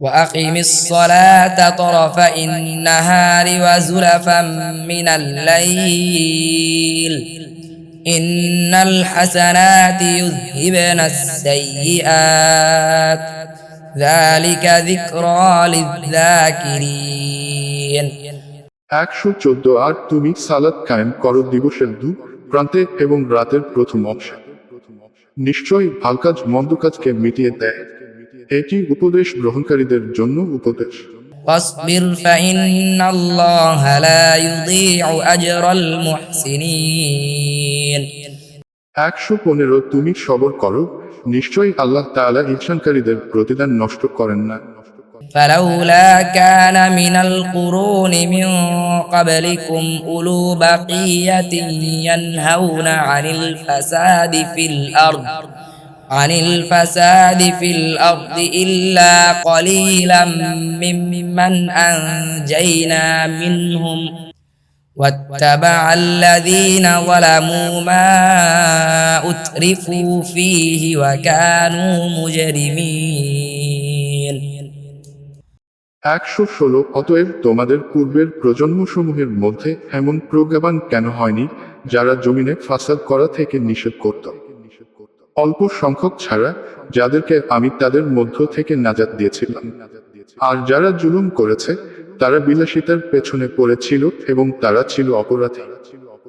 وأقم الصلاة طرفي النهار وزلفا من الليل إن الحسنات يذهبن السيئات ذلك ذكرى للذاكرين একশো চোদ্দ আর তুমি সালাত কায়েম করো দিবসের দু প্রান্তে এবং রাতের প্রথম অংশে নিশ্চয়ই ভাল কাজ মন্দ কাজকে মিটিয়ে দেয় এটি উপদেশ গ্রহণকারীদের জন্য উপদেশ واصبر فإن الله لا يضيع أجر المحسنين একশো পনেরো তুমি সবর করো নিশ্চয়ই আল্লাহ তাআলা ইহসানকারীদের প্রতিদান নষ্ট করেন না فلولا كان من القرون من قبلكم أولو بقية ينهون عن الفساد في الأرض عن الفساد في الأرض إلا قليلا ممن أنجينا منهم واتبع الذين ظلموا ما أترفوا فيه وكانوا مجرمين একশো ষোলো অতএব তোমাদের পূর্বের প্রজন্মসমূহের মধ্যে এমন প্রজ্ঞাবান কেন হয়নি যারা জমিনে ফাসাদ করা থেকে নিষেধ করত অল্প সংখ্যক ছাড়া যাদেরকে আমি তাদের মধ্য থেকে নাজাদ দিয়েছিলাম। আর যারা জুলুম করেছে, তারা বিলাসিতার পেছনে পড়েছিল এবং তারা ছিল অপরাধী।